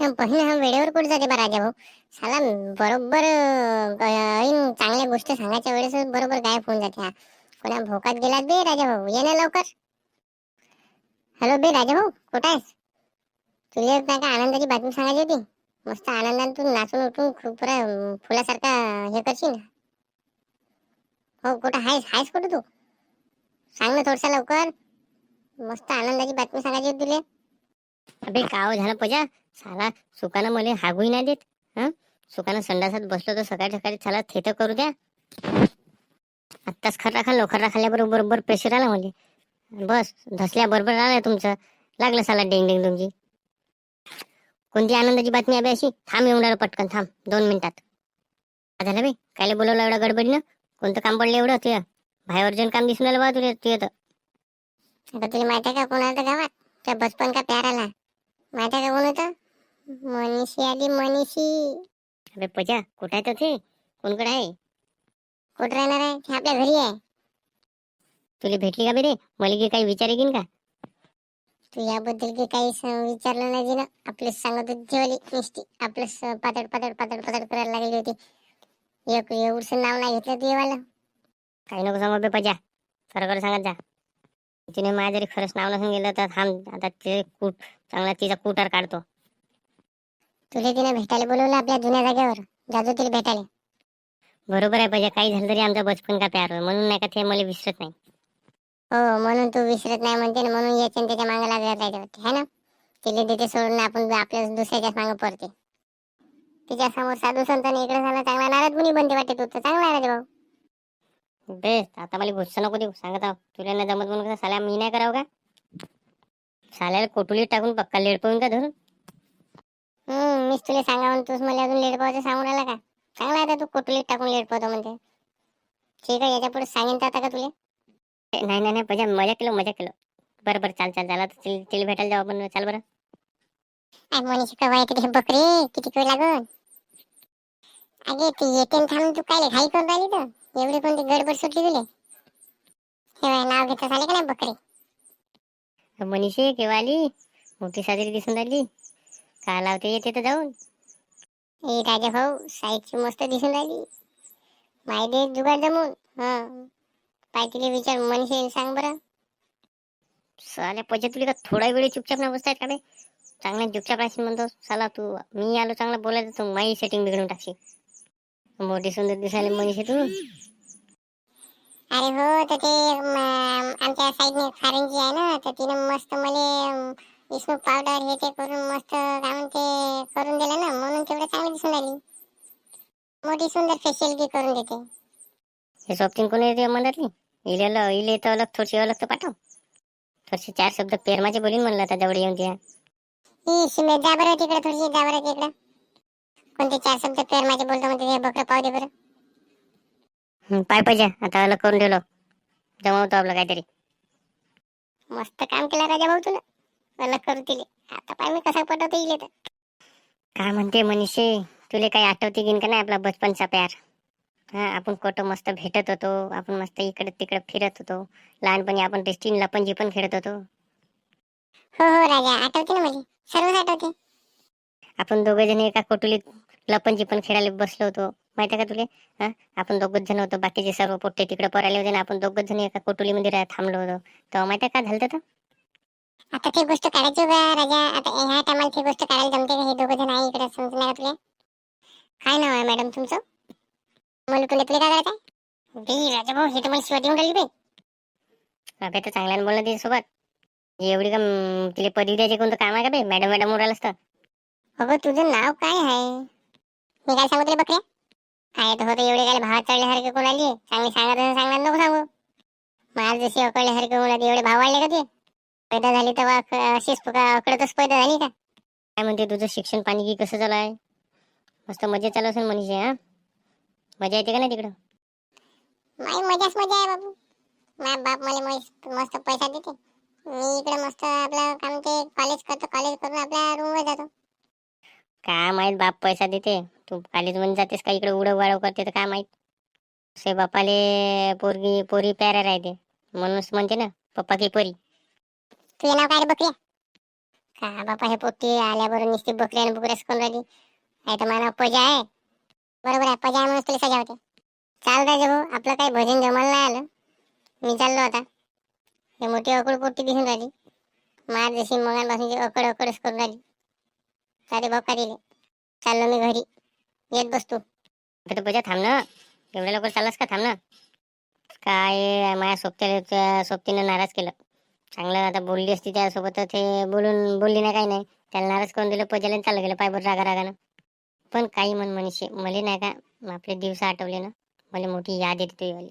हे वेळेवर कुठे जाते बा राजा भाऊ? साला बरोबर चांगल्या गोष्टी सांगायच्या वेळेस बरोबर गायब होऊन जाते हा. कोणा भोकात गेला बे राजा भाऊ? ये ना लवकर. हॅलो बे राजा भाऊ कुठं आहेस? तुला नाही का आनंदाची बातमी सांगायची होती? मस्त आनंदाने तू नाचून उठून खूप पुरा फुलासारखा हे करशील. हो कुठं आहेस? आहेस कुठं तू? सांग ना थोडसा लवकर. मस्त आनंदाची बातमी सांगायची होती तुला. अबे काव हो झालं पजा? साला सुकानं मला हागूही नाही देत हा? सुकानं संडासात बसलो तर सकाळी सकाळी साला थेट करू द्या. आत्ताच खर्रा खाल्लो खर्रा खाल्ल्याबरोबर बरोबर प्रेशर आला म्हणजे बस धसल्या बरोबर आलाय तुमचं. लागलं साला डेंग डेंग तुमची. कोणती आनंदाची बातमी आहे अशी? थांब येऊन राहिलो पटकन थांब दोन मिनिटात. काय झालं बे? कायले बोलवलं एवढं गडबडीनं? कोणतं काम पडलं एवढं? तुझ्या भाई अर्जंट काम दिसून आलं बा तुला तू तर आता तुला माहिती आहे का? कोण आलं गावात? त्या बचपन का प्यार माहिती आहे का कोण होतं? मनीषी आली, मनीषी. अबे पजा, कुठं आहे तर ते? कोणकडे आहे? कुठं राहणार आहे? ते आपल्या घरी आहे. तुला भेटली का बे रे मला की विचार येईन का? तू याबद्दल की काही स- विचारलं नाही ना आपलं सांगत होती जेवली नुसती. आपलं स- पातळ पातळ पातळ पातळ करायला लागली होती. एक एवढंसं नाव नाही तू येवाला काही नको सांगू बे पजा. सरकार सांगत जा. तिने माझ्या जरी खरंच नाव नसून गेलं तर थांब आता ते कूट चांगला तिचा कुटार काढतो. तुला तिने भेटायला बोलवलं आपल्या जुन्या जागेवर जाजो तिला भेटायला. बरोबर आहे पाहिजे काही झालं तरी आमचा बचपन का प्यार होय. म्हणून नाही का ते मला विसरत नाही. हो म्हणून तू विसरत नाही म्हणते ना म्हणून याच्या आणि त्याच्यामागे लागत राहते वाटते है ना? तिला तिथे सोडून आपण आपल्या दुसऱ्याच्या मागे पडते. तिच्या समोर साधू संतांनी इकडे झाला चांगला नाराज मुनी बनते वाटते तू. तर चांगला आहे भाऊ. बे आता मला गुस्सा नको देऊ. सांगत आहो तुला नाही जमत म्हणून कसं साल्या मी नाही करावं का? साल्याला कोटुलीत टाकून पक्का लेड पाहून का धरून. हम्म मीच तुला सांगा म्हणून तूच मला अजून लेड पाहायचं सांगून आला का? चांगला आहे आता तू कोटुलीत टाकून लेड पाहतो म्हणते. ठीक आहे याच्यापुढे सांगेन तर आता का तुला? नाही नाही नाही पजा मजा केलं मजा केलं. बरं बरं चाल चाल झाला तर तिला भेटायला जाऊ आपण चाल बरं. बकरी किती वेळ लागल. अगे ती येते थांबून तू काय घाई करून राहिली तर? एवढी कोणती गडबड सुटली तुले? नाव घेत झाले का नाही बकरी? मनीषी केव्हा आली? मोठी साजरी दिसून राहिली. का लावते? येते तर जाऊन. ए राजा भाऊ साईडची मस्त दिसून राहिली. माहिती जुगाड जमून. हा. तिला विचार मनीषी सांग बरं. साल्या पजे तुला का थोडा वेळ चुपचाप ना बसतायत का बे? चांगला चुपचाप राहशील म्हणतो. साला तू मी आलो चांगला बोलायचं तू माई सेटिंग बिघडून टाकशील. मोठी सुंदर दिसायला मनीषी तू. अरे हो तर ते म, आमच्या साईडने फारंजी आहे ना तर तिने मस्त मले विष्णू पावडर हे ते करून मस्त काय म्हणते करून दिलं ना म्हणून तेवढं चांगली दिसून राहिली. मोठी सुंदर फेशियल की करून देते. हे शॉपिंग कोणी येते मनातली इलेलं इले तर अलग थोडीशी अलग तर पाठव. थोडीशी चार शब्द पेरमाचे बोलीन म्हणलं आता जवळ येऊन त्या ही शिमे जा बरं तिकडे थोडीशी जा बरं तिकडे. कोणते चार शब्द पेरमाचे बोलतो म्हणते ते बकरं पाहू दे बरं पाय पाहिजे. आता करून ठेवलं. जमवतो आपलं काहीतरी. मस्त काम केलं राजा भाऊ तुला. अलग करू दिले. आता पाय मी कसा पटवतो तर. काय म्हणते मनीषे? तुला काही आठवते की का नाही आपला बचपनचा प्यार? हा आपण कुठं मस्त भेटत होतो. आपण मस्त इकडे तिकडे फिरत होतो. लहानपणी आपण टेस्टीन लपंजी पण खेळत होतो. हो हो राजा. आठवते ना मला सर्वच आठवते. आपण दोघे जण एका कोटुलीत लपंजी पण खेळायला बसलो होतो. माहिती आहे का तुले? हा? आपण दोघच जण होतो. बाकीचे सर्व पोट्टे तिकडे परायले होते ना आपण दोघच जण एका कोटुलीमध्ये रा- थांबलो होतो. तेव्हा माहिती आहे का? झालं तर? आता ती गोष्ट काढायची का राजा. आता ह्या टायमाला ती गोष्ट काढायला जमते का? हे दोघं जण आहे इकडे समजणार तुले? काय नाव आहे मॅडम तुमचं? मला तुला तुला काय करायचं बे राजा भाऊ हे तर मला शिवाय देऊन राहिली बे अबे तर चांगल्यानं बोलणं तिच्या सोबत. एवढी का तिला पदवी द्यायची कोणतं काम आहे का बे? मॅडम मॅडम उरायला असतं अगं तुझं नाव काय आहे? मी काय सांगू तुला बकऱ्या काय तर होतं एवढे काय भाव चढल्यासारखे कोण आली चांगली सांगा तसं सांगणार नको सांगू. मला जशी अकळल्यासारखे कोण आली एवढे भाव वाढले का ते? पैदा झाली तर अशीच अकडतच पैदा झाली का? काय म्हणते तुझं शिक्षण पाणी की कसं चालू आहे? मस्त मजा चालू असेल मनीषे हा? मजा येते का नाही तिकडं? माझी मजाच मजा आहे बाबू. माझा बाप मला मस्त पैसा देते. मी इकडे मस्त आपलं काम ते कॉलेज करतो कॉलेज करून आपल्या रूमवर जातो. काय माहीत बाप पैसा देते. तू खालीच म्हणून जातेस का इकडे उडव वाढव करते तर काय माहीत. से बापाले पोरगी पोरी प्यारा राहते म्हणूनच म्हणते ना पप्पा की पोरी. तुझे नाव काय रे बकऱ्या? का बापा हे पोट्टी आल्याबरोबर नुसती बकरी आणि बुकऱ्याच कोण राहिली. नाही तर मला पजा आहे. बरोबर आहे पजा म्हणून तुला सजा होते चाल राजे भाऊ आपलं काही भजन जमायला नाही आलं. मी चाललो आता. हे मोठी अकड पोट्टी दिसून राहिली. मार जशी मगांपासून अकड अकडच करून राहिली. भाऊ का दिले. चाललो मी घरी. येत बसतो तर पूजा थांब ना. एवढ्या लवकर चाललास का? थांब ना. काय माझ्या सोबत्याला सोबतीनं नाराज केलं. चांगलं आता बोलली असती त्यासोबत ते बोलून बोलली नाही काही नाही. त्याला नाराज करून दिलं पजायला चाललं गेलं पायबर रागा रागानं पण काही म्हण मनीषे मला नाही का? आपले दिवस आठवले ना. मला मोठी याद येते तुझी वाली.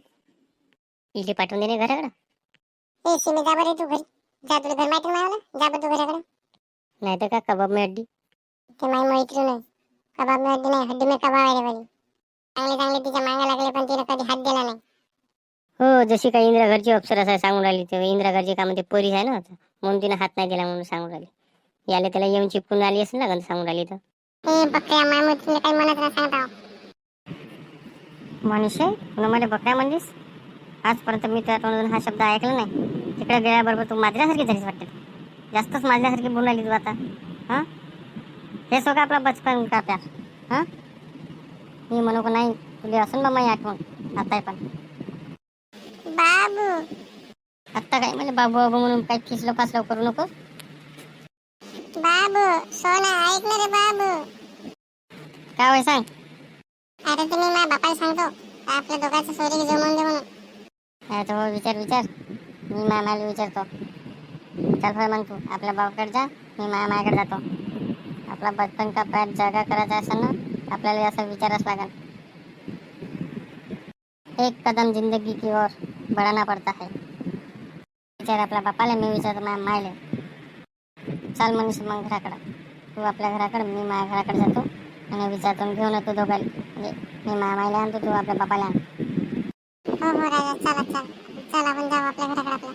इले पाठवून दे ना घराकडं? ए सिमी जा बरं तू घरी. जा तुला घर माहिती नाही मला? जा बरं तू घराकडे. नाही तर का कबाब में अड्डी? ते आहे. कबाब में हड्डी नाही हड्डी में कबाब आहे बाई. चांगले चांगले तिच्यामागे लागले पण तिने कधी हात दिला नाही. हो जशी काही इंदिरा घरची अप्सर असं सांगून राहिली ते इंदिरा घरची कामध्ये पोरी आहे ना. म्हणून तिने हात नाही दिला म्हणून सांगून राहिली. याला त्याला येऊन चिपकून आली असेल ना सांगून राहिली तर. मनीषे पुन्हा मला बकऱ्या म्हणलीस? आजपर्यंत मी तुझ्या तोंडून हा शब्द ऐकला नाही. तिकडे गेल्याबरोबर तू माझ्यासारखी झालीस वाटते. जास्तच माझ्यासारखी बोलून राहिली तू आता. हां? हे सगळं आपला बचपन का प्यार हां? मी म्हणू का नाही तुला असं ना माझी आठवण आता पण. बाबू. आत्ता काय मला बाबू बाबू म्हणून काही खिचलो फासलो करू नको? बाबू सोना ऐक ना रे बाबू. काय होय सांग. आता तुम्ही माझ्या बापाला सांगतो आपल्या दोघांचं सोयरी जमवून दे म्हणून. तर हो विचार विचार. मी मामाला विचारतो. चल होय मग तू आपल्या बाबाकडे जा मी मामाकडे जातो. आपला बचपन का प्यार जागा करायचा असेल ना आपल्याला असं विचारच लागेल. एक कदम जिंदगी की ओर बढ़ाना पड़ता है. विचार आपल्या बापाला मी विचारतो माझ्या मायले चाल मनीष मग घराकडं. तू आपल्या घराकडं मी माझ्या घराकडे जातो आणि विचारतो घेऊन येतो दोघांनी. म्हणजे मी माझ्या मायला आणतो तू आपल्या बापाला आण. हो हो राजा चला चला. चला आपण जाऊ आपल्या घराकडे आपल्या.